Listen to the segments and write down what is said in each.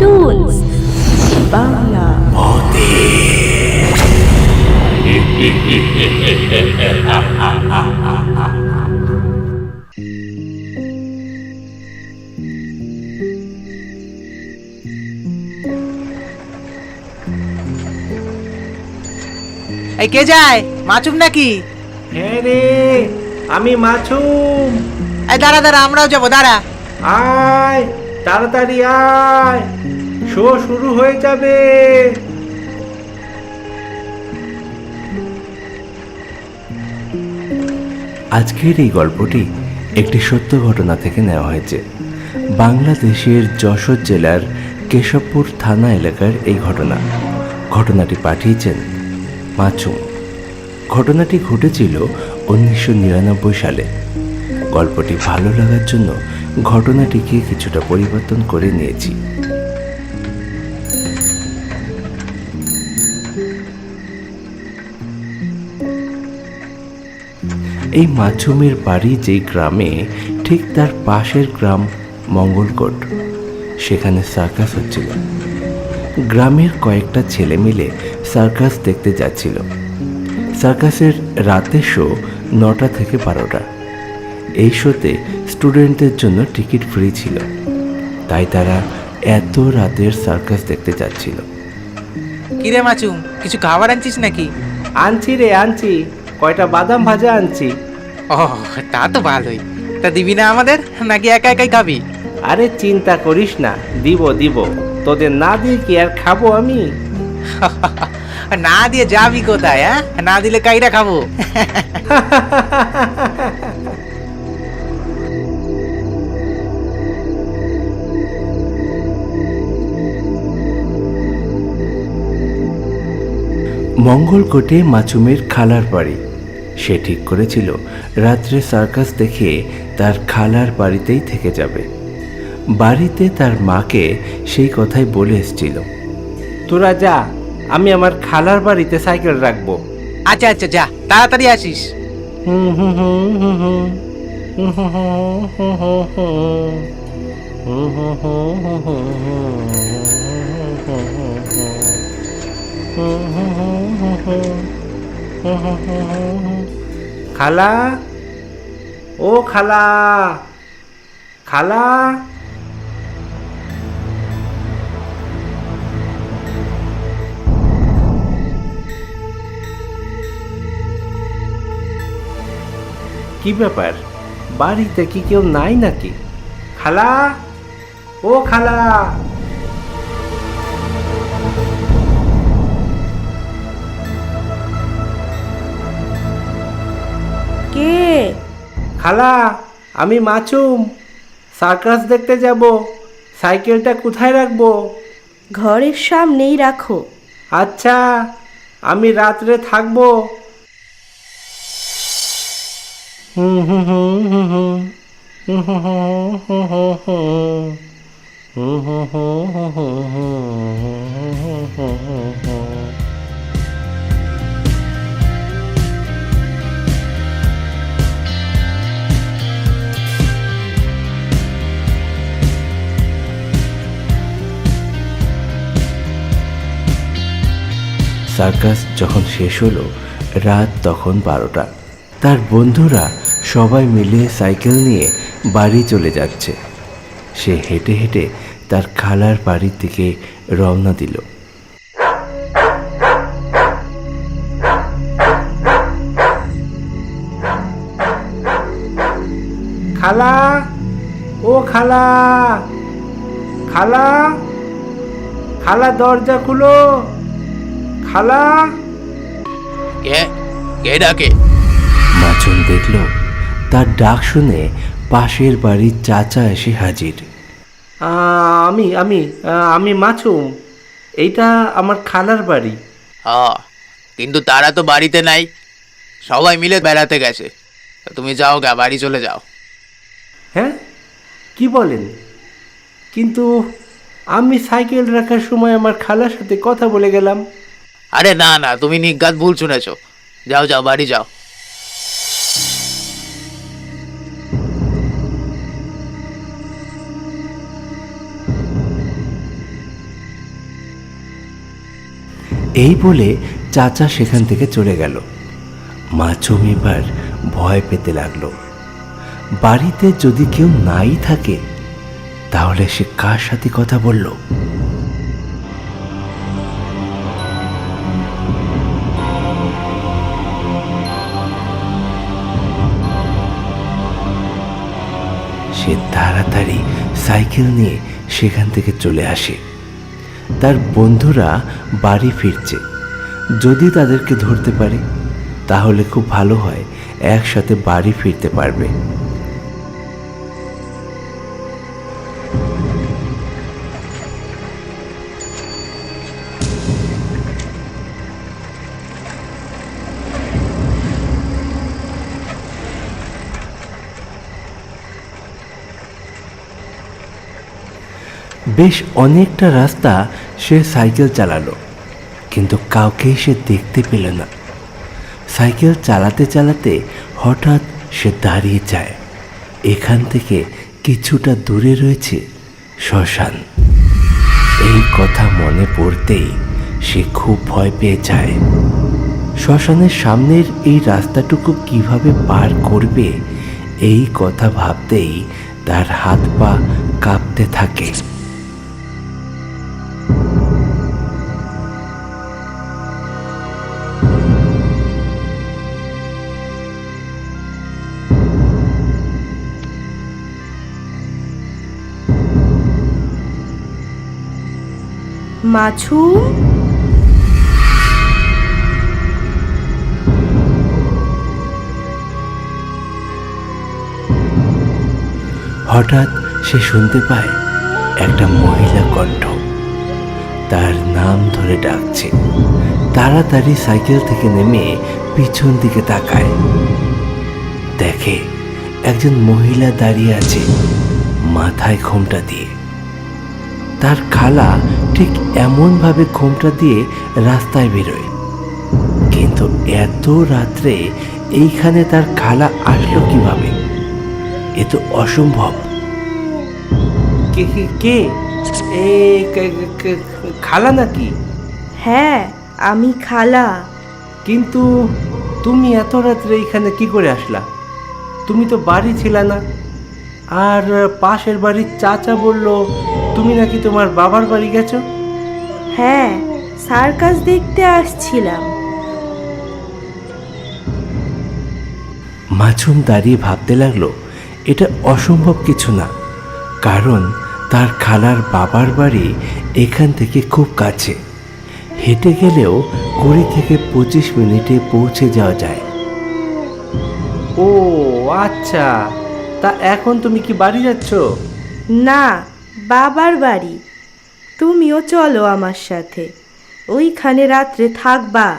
Toons Bangla এই কে যায়? মাচুম নাকি? হ্যাঁ রে আমি মাছুম। এই দাঁড়া দাঁড়া আমরাও যাব দাঁড়া। আয়। তাড়াতাড়ি আয়। শো শুরু হয়ে যাবে। আজকের এই গল্পটি একটি সত্য ঘটনা থেকে নেওয়া হয়েছে। বাংলাদেশের যশোর জেলার কেশবপুর থানা এলাকার এই ঘটনা। ঘটনাটি পাঠিয়েছেন মাছুম। ঘটনাটি ঘটেছিল উনিশশো নিরানব্বই সালে। গল্পটি ভালো লাগার জন্য ঘটনাটিকে কিছুটা পরিবর্তন করে নিয়েছি। এই মাছুমের বাড়ি যে গ্রামে, ঠিক তার পাশের গ্রাম মঙ্গলকোট। সেখানে সার্কাস হচ্ছিল। গ্রামের কয়েকটা ছেলে মিলে সার্কাস দেখতে যাচ্ছিল। সার্কাসের রাতের শো নটা থেকে বারোটা। এই শোতে স্টুডেন্টদের জন্য টিকিট ফ্রি ছিল। তাই তারা এত রাতের সার্কাস দেখতে যাচ্ছিল। কিরে মাচুম কিছু খাবার আনছিস নাকি? আনছি রে আনছি। কয়টা বাদাম ভাজা আনছি। ও তা তো ভালোই। তা দিবি না আমাদের নাকি একা একাই খাবি? আরে চিন্তা করিস না দিব দিব। তোদের না দিয়ে কি আর খাব আমি? না দিয়ে যাবি কোথায় হ্যাঁ? না দিলে কাইরা খাব। মঙ্গলকোটে মাছুমের খালার বাড়ি সে ঠিক করেছিল রাত্রে সার্কাস দেখে তার খালার বাড়িতেই থেকে যাবে বাড়িতে তার মাকে সেই কথাই বলে এসেছিল তোরা যা আমি আমার খালার বাড়িতে সাইকেল রাখব আচ্ছা আচ্ছা যা তাড়াতাড়ি আসিস হুম হুম হুম হুম হুম। হুম হুম হুম হুম হুম হুম। হুম হুম হুম হুম হুম খালা? ও খালা। খালা? কি ব্যাপার? বাড়িতে কি কেউ নাই নাকি? খালা? ও খালা! কে খালা আমি মাছুম সার্কাস দেখতে যাব সাইকেলটা কোথায় রাখব ঘরের সামনেই রাখো আচ্ছা আমি রাত্রে থাকব হুম হুম হুম হুম হুম। হুম হুম হুম হুম হুম হুম। হুম হুম হুম হুম হুম হুম হুম হুম সার্কাস যখন শেষ হলো, রাত তখন বারোটা। তার বন্ধুরা সবাই মিলে সাইকেল নিয়ে বাড়ি চলে যাচ্ছে। সে হেঁটে হেঁটে তার খালার বাড়ির দিকে রওনা দিল। খালা? ও খালা! খালা? খালা, দরজা খুলো। খালা? কে? কে ডাকে? মাছুম দেখল তার ডাক শুনে পাশের বাড়ির চাচা এসে হাজির। আমি আমি আমি মাছুম। এইটা আমার খালার বাড়ি। হ কিন্তু তারা তো বাড়িতে নাই। সবাই মিলে বেড়াতে গেছে। তুমি যাও গা বাড়ি চলে যাও। হ্যাঁ? কি বলেন? কিন্তু আমি সাইকেল রাখার সময় আমার খালার সাথে কথা বলে গেলাম। আরে না না, তুমি নিজ্ঞাত ভুল শুনেছ। যাও যাও, বাড়ি যাও। এই বলে চাচা সেখান থেকে চলে গেল। মা চমিবার ভয় পেতে লাগল। বাড়িতে যদি কেউ নাই থাকে, তাহলে সে কার সাথে কথা বলল? সে তাড়াতাড়ি সাইকেল নিয়ে সেখান থেকে চলে আসে। তার বন্ধুরা বাড়ি ফিরছে। যদি তাদেরকে ধরতে পারে, তাহলে খুব ভালো হয়, একসাথে বাড়ি ফিরতে পারবে। বেশ অনেকটা রাস্তা সে সাইকেল চালালো, কিন্তু কাউকেই সে দেখতে পেল না। সাইকেল চালাতে চালাতে হঠাৎ সে দাঁড়িয়ে যায়। এখান থেকে কিছুটা দূরে রয়েছে শ্মশান। এই কথা মনে পড়তেই সে খুব ভয় পেয়ে যায়। শ্মশানের সামনের এই রাস্তাটুকু কীভাবে পার করবে, এই কথা ভাবতেই তার হাত পা কাঁপতে থাকে। মাছুম হঠাৎ সে শুনতে পায় একটা মহিলা কণ্ঠ। তার নাম ধরে ডাকছে। তাড়াতাড়ি সাইকেল থেকে নেমে পিছন দিকে তাকায়। দেখে একজন মহিলা দাঁড়িয়ে আছে মাথায় ঘোমটা দিয়ে। তার খালা ঠিক এমনভাবে ঘোমটা দিয়ে রাস্তায় বেরোয়। কিন্তু এত রাত্রে এইখানে তার খালা আসলো কীভাবে? এ তো অসম্ভব। কে কে কে? খালা নাকি? হ্যাঁ আমি খালা। কিন্তু তুমি এত রাত্রে এখানে কি করে আসলা? তুমি তো বাড়ি ছিলা না। আর পাশের বাড়ির চাচা বলল তুমি নাকি তোমার বাবার বাড়ি গেছো? হ্যাঁ সার্কাস দেখতে আসছিলাম। মাছুম দাঁড়িয়ে ভাবতে লাগল এটা অসম্ভব কিছু না কারণ তার খালার বাবার বাড়ি এখান থেকে খুব কাছে। হেঁটে গেলেও কুড়ি থেকে পঁচিশ মিনিটে পৌঁছে যাওয়া যায়। ও আচ্ছা। তা এখন তুমি কি বাড়ি যাচ্ছ? না বাবার বাড়ি। তুমিও চলো আমার সাথে। ওইখানে রাত্রে থাকবা।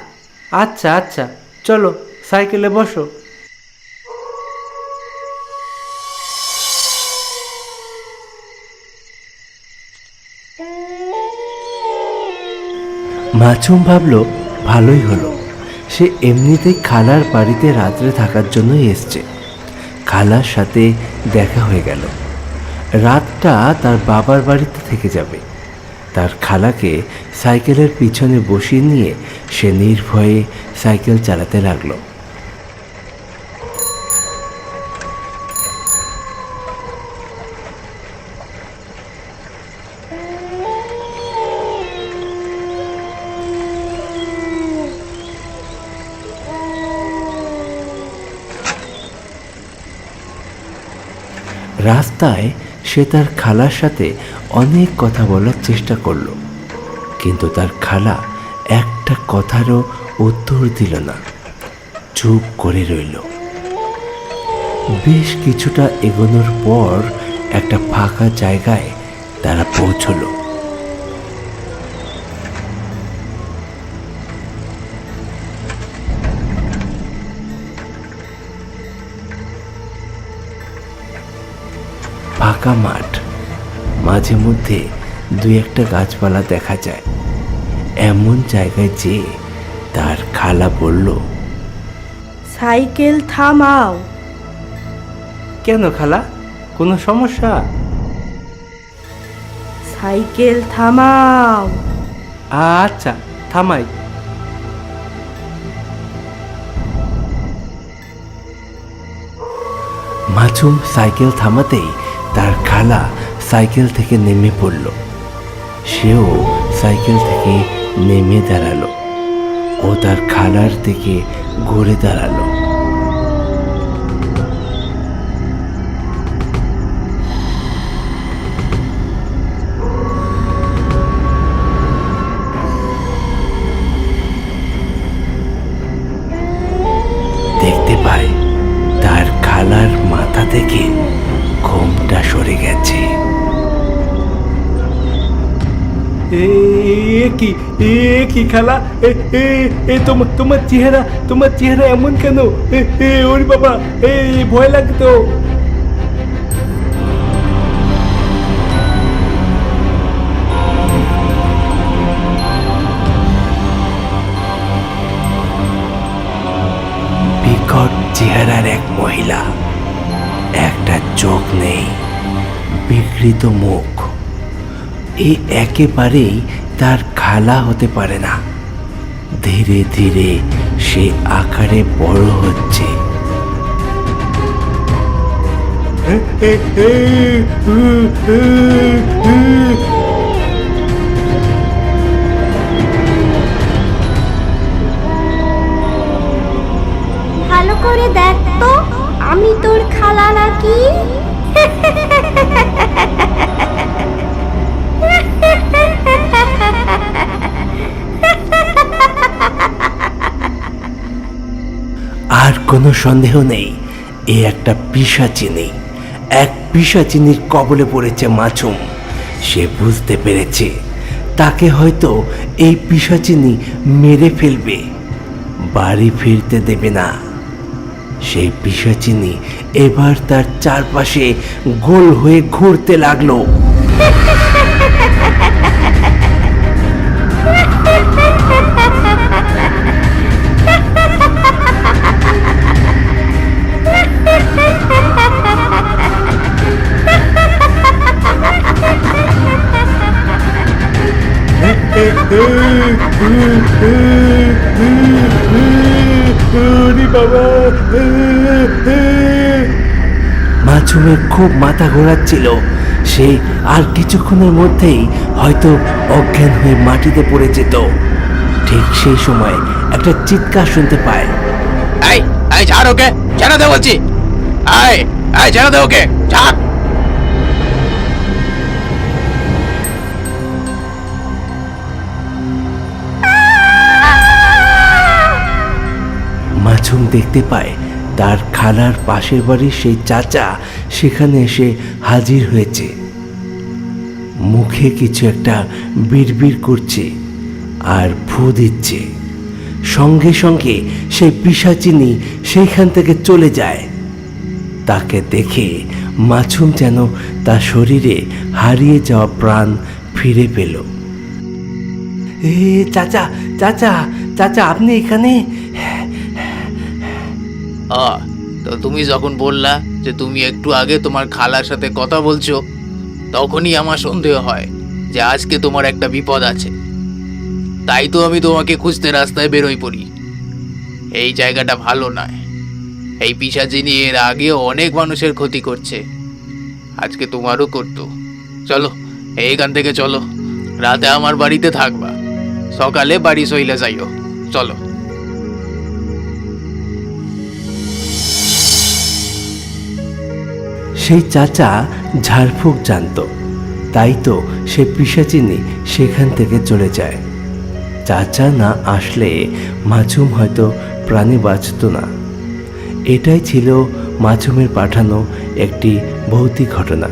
আচ্ছা আচ্ছা। চলো সাইকেলে বসো। মাছুম ভাবলো ভালোই হলো। সে এমনিতেই খালার বাড়িতে রাত্রে থাকার জন্যই এসছে। খালার সাথে দেখা হয়ে গেল। রাতটা তার বাবার বাড়িতে থেকে যাবে। তার খালাকে সাইকেলের পিছনে বসিয়ে নিয়ে সে নির্ভয়ে সাইকেল চালাতে লাগল। রাস্তায় সে তার খালার সাথে অনেক কথা বলার চেষ্টা করল, কিন্তু তার খালা একটা কথারও উত্তর দিল না। চুপ করে রইল। বেশ কিছুটা এগোনোর পর একটা ফাঁকা জায়গায় তারা পৌঁছলো। ফাঁকা মাঠ। মাঝে মধ্যে দু একটা গাছপালা দেখা যায়। এমন জায়গায় যে তার খালা বলল সাইকেল থামাও। কেন খালা? কোনো সমস্যা? সাইকেল থামাও। আচ্ছা থামাই। মাছুম সাইকেল থামাতেই তার খালা সাইকেল থেকে নেমে পড়ল। সেও সাইকেল থেকে নেমে দাঁড়াল ও তার খালার দিকে ঘুরে দাঁড়াল। এ কি খালা? এ এ তোমার তোমার চেহারা তোমার চেহারা এমন কেন? এ ওরে বাবা, এ, ভয় লাগতো বিকট চেহারার এক মহিলা, একটা চোখ নেই, বিকৃত মুখ। এ একেবারেই তার খালা হতে পারে না ধীরে ধীরে সে আকারে বড় হচ্ছে। ভালো করে দেখ তো, আমি তোর খালা নাকি কোনো সন্দেহ নেই, এ একটা পিসাচিনি এক পিসাচিনির কবলে পড়েছে মাছুম। সে বুঝতে পেরেছে, তাকে হয়তো এই পিসাচিনি মেরে ফেলবে। বাড়ি ফিরতে দেবে না। সেই পিসাচিনি এবার তার চারপাশে গোল হয়ে ঘুরতে লাগল। মাছুমের খুব মাথা ঘোরাচ্ছিল। সে আর কিছুক্ষণের মধ্যেই হয়তো অজ্ঞান হয়ে মাটিতে পড়ে যেত। ঠিক সেই সময় একটা চিৎকার শুনতে পায়। এই এই ছাড় ওকে ছেড়ে দে বলছি। এই এই ছেড়ে দে ওকে ছাড়। মাছুম দেখতে পায় তার খালার পাশের বাড়ির সেই চাচা সেখানে এসে হাজির হয়েছে। মুখে কিছু একটা বিড়বিড় করছে আর ফু দিচ্ছে। সঙ্গে সঙ্গে সেই পিসাচিনি সেইখান থেকে চলে যায়। তাকে দেখে মাছুম যেন তার শরীরে হারিয়ে যাওয়া প্রাণ ফিরে পেল। এ চাচা চাচা চাচা, আপনি এখানে? তো তুমি যখন বললা যে তুমি একটু আগে তোমার খালার সাথে কথা বলছো, তখনই আমার সন্দেহ হয় যে আজকে তোমার একটা বিপদ আছে। তাই তো আমি তোমাকে খুঁজতে রাস্তায় বেরোই পড়ি। এই জায়গাটা ভালো নয়। এই পিসাচিনি এর আগেও অনেক মানুষের ক্ষতি করছে। আজকে তোমারও করতো। চলো, এইখান থেকে চলো। রাতে আমার বাড়িতে থাকবা। সকালে বাড়ি সইলে যাইও। চলো। সেই চাচা ঝাড়ফুঁক জানত। তাই তো সে পিসাচিনি সেখান থেকে চলে যায়। চাচা না আসলে মাছুম হয়তো প্রাণী বাঁচত না। এটাই ছিল মাছুমের পাঠানো একটি ভৌতিক ঘটনা।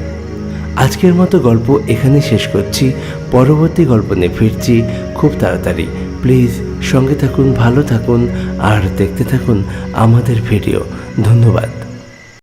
আজকের মতো গল্প এখানে শেষ করছি। পরবর্তী গল্প নিয়ে ফিরছি খুব তাড়াতাড়ি। প্লিজ সঙ্গে থাকুন, ভালো থাকুন, আর দেখতে থাকুন আমাদের ভিডিও। ধন্যবাদ।